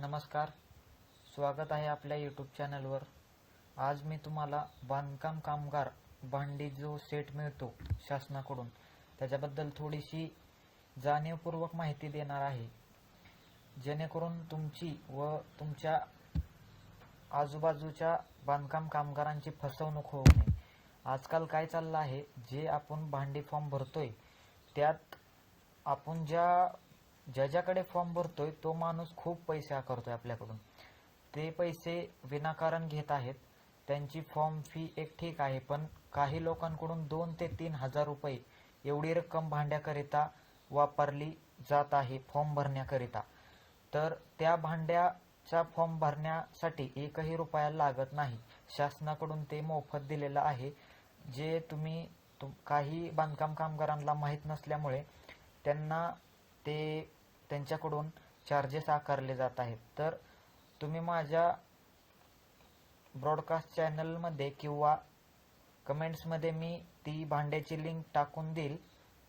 नमस्कार. स्वागत आहे आपल्या यूट्यूब चॅनलवर आज मी तुम्हाला बांधकाम कामगार भांडी जो सेट मिळतो शासनाकडून त्याच्याबद्दल थोडीशी जाणीवपूर्वक माहिती देणार आहे. जेणेकरून तुमची व तुमच्या आजूबाजूच्या बांधकाम कामगारांची फसवणूक होऊ नये. आजकाल काय चाललं आहे जे आपण भांडी फॉर्म भरतोय त्यात आपण ज्या ज्याच्याकडे फॉर्म भरतोय तो माणूस खूप पैसे आकारतोय आपल्याकडून. ते पैसे विनाकारण घेत आहेत. त्यांची फॉर्म फी एक ठीक आहे पण काही लोकांकडून दोन ते तीन हजार रुपये एवढी रक्कम भांड्याकरिता वापरली जात आहे फॉर्म भरण्याकरिता. तर त्या भांड्याचा फॉर्म भरण्यासाठी एकही रुपया लागत नाही. शासनाकडून ते मोफत दिलेलं आहे. जे तुम्ही तुम काही बांधकाम कामगारांना माहीत नसल्यामुळे त्यांना ते त्यांच्याकडून चार्जेस आकारले जात आहेत. तर तुम्ही माझ्या ब्रॉडकास्ट चॅनलमध्ये किंवा कमेंट्समध्ये मी ती भांड्याची लिंक टाकून देईल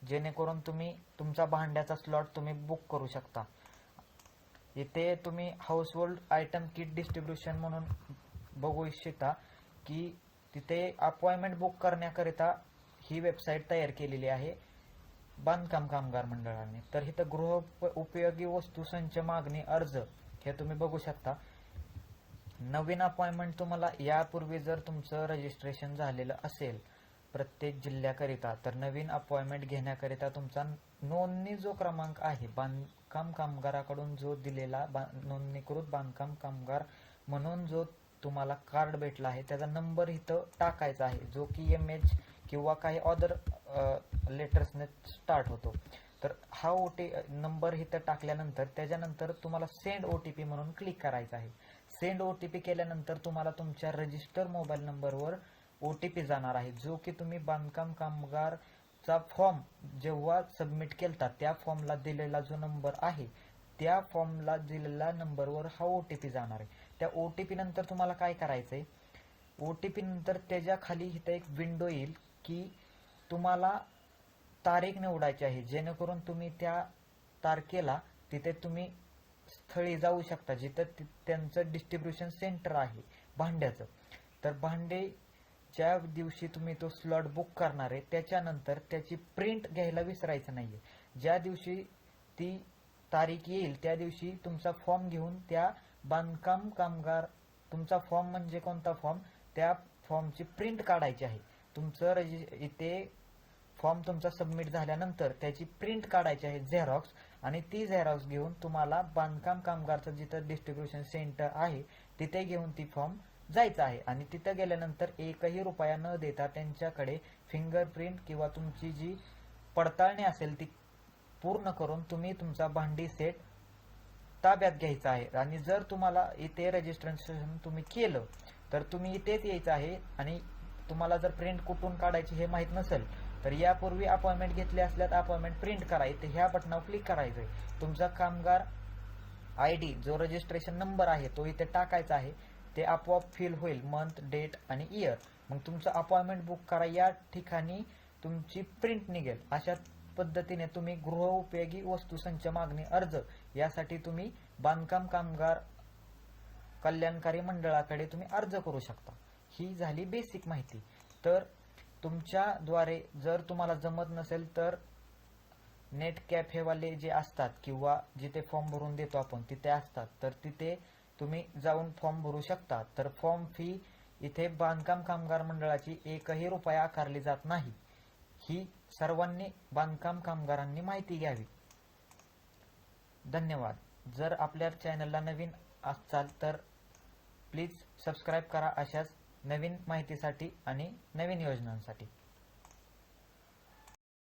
जेणेकरून तुम्ही तुमचा भांड्याचा स्लॉट तुम्ही बुक करू शकता. इथे तुम्ही हाऊसहोल्ड आयटम किट डिस्ट्रीब्युशन म्हणून बघू इच्छिता की तिथे अपॉइंटमेंट बुक करण्याकरिता ही वेबसाईट तयार केलेली आहे. बांधकाम कामगार मंडळाने. तर इथं गृह उपयोगी वस्तू संच मागणी अर्ज हे तुम्ही बघू शकता. नवीन अपॉइंटमेंट तुम्हाला यापूर्वी जर तुमचं रजिस्ट्रेशन झालेलं असेल प्रत्येक जिल्ह्याकरिता तर नवीन अपॉइंटमेंट घेण्याकरिता तुमचा नोंदणी जो क्रमांक आहे बांधकाम कामगाराकडून जो दिलेला बा नोंदणीकृत बांधकाम कामगार म्हणून जो तुम्हाला कार्ड भेटला आहे त्याचा नंबर इथं टाकायचा आहे. जो की एम एच किंवा काही ऑदर लेटर्सने स्टार्ट होतो. तर हा ओ टी नंबर इथं टाकल्यानंतर त्याच्यानंतर तुम्हाला सेंड ओ टी पी म्हणून क्लिक करायचा आहे. सेंड ओ टी पी केल्यानंतर तुम्हाला तुमच्या रजिस्टर मोबाईल नंबरवर ओ टी पी जाणार आहे. जो की तुम्ही बांधकाम कामगारचा फॉर्म जेव्हा सबमिट केलता त्या फॉर्मला दिलेला जो नंबर आहे त्या फॉर्मला दिलेल्या नंबरवर हा ओ टी पी जाणार आहे. त्या ओ टी पी नंतर तुम्हाला काय करायचं आहे ओ टी पी नंतर त्याच्याखाली इथं एक विंडो येईल की तुम्हाला तारीख निवडायची आहे. जेणेकरून तुम्ही त्या तारखेला तिथे तुम्ही स्थळी जाऊ शकता जिथं त्यांचं डिस्ट्रीब्युशन सेंटर आहे भांड्याचं. तर भांडे ज्या दिवशी तुम्ही तो स्लॉट बुक करणार आहे. त्याच्यानंतर त्याची प्रिंट घ्यायला विसरायचं नाही आहे ज्या दिवशी ती तारीख येईल त्या दिवशी तुमचा फॉर्म घेऊन त्या बांधकाम कामगार तुमचा फॉर्म म्हणजे कोणता फॉर्म त्या फॉर्मची प्रिंट काढायची आहे. तुमचं रजि इथे फॉर्म तुमचा सबमिट झाल्यानंतर त्याची प्रिंट काढायची आहे झेरॉक्स आणि ती झेरॉक्स घेऊन तुम्हाला बांधकाम कामगारचं जिथं डिस्ट्रीब्युशन सेंटर आहे तिथे घेऊन ती फॉर्म जायचं आहे. आणि तिथं गेल्यानंतर एकही रुपया न देता त्यांच्याकडे फिंगरप्रिंट किंवा तुमची जी पडताळणी असेल ती पूर्ण करून तुम्ही तुमचा भांडी सेट ताब्यात घ्यायचा आहे. आणि जर तुम्हाला इथे रजिस्ट्रेशन तुम्ही केलं तर तुम्ही इथेच यायचं आहे. आणि तुम्हाला जर प्रिंट कुठून काढायची हे माहीत नसेल तर यापूर्वी अपॉइंटमेंट घेतली असल्यास अपॉइंटमेंट प्रिंट करायची. ह्या बटनावर क्लिक करायचंय. तुमचा कामगार आय डी जो रजिस्ट्रेशन नंबर आहे तो इथे टाकायचा आहे. ते आपोआप फिल होईल मंथ डेट आणि इयर मग तुमचं अपॉइंटमेंट बुक करा. या ठिकाणी तुमची प्रिंट निघेल. अशा पद्धतीने तुम्ही गृह उपयोगी वस्तू संच मागणी अर्ज यासाठी तुम्ही बांधकाम कामगार कल्याणकारी मंडळाकडे तुम्ही अर्ज करू शकता. ही झाली बेसिक माहिती. तर तुमच्याद्वारे जर तुम्हाला जमत नसेल तर नेट कॅफेवाले जे असतात किंवा जिथे फॉर्म भरून देतो आपण तिथे असतात. तर तिथे तुम्ही जाऊन फॉर्म भरू शकता. तर फॉर्म फी इथे बांधकाम कामगार मंडळाची एकही रुपया आकारली जात नाही. ही सर्वांनी बांधकाम कामगारांनी माहिती घ्यावी. धन्यवाद. जर आपल्या चॅनलला नवीन असाल तर प्लीज सबस्क्राईब करा अशाच नवीन माहितीसाठी आणि नवीन योजनांसाठी.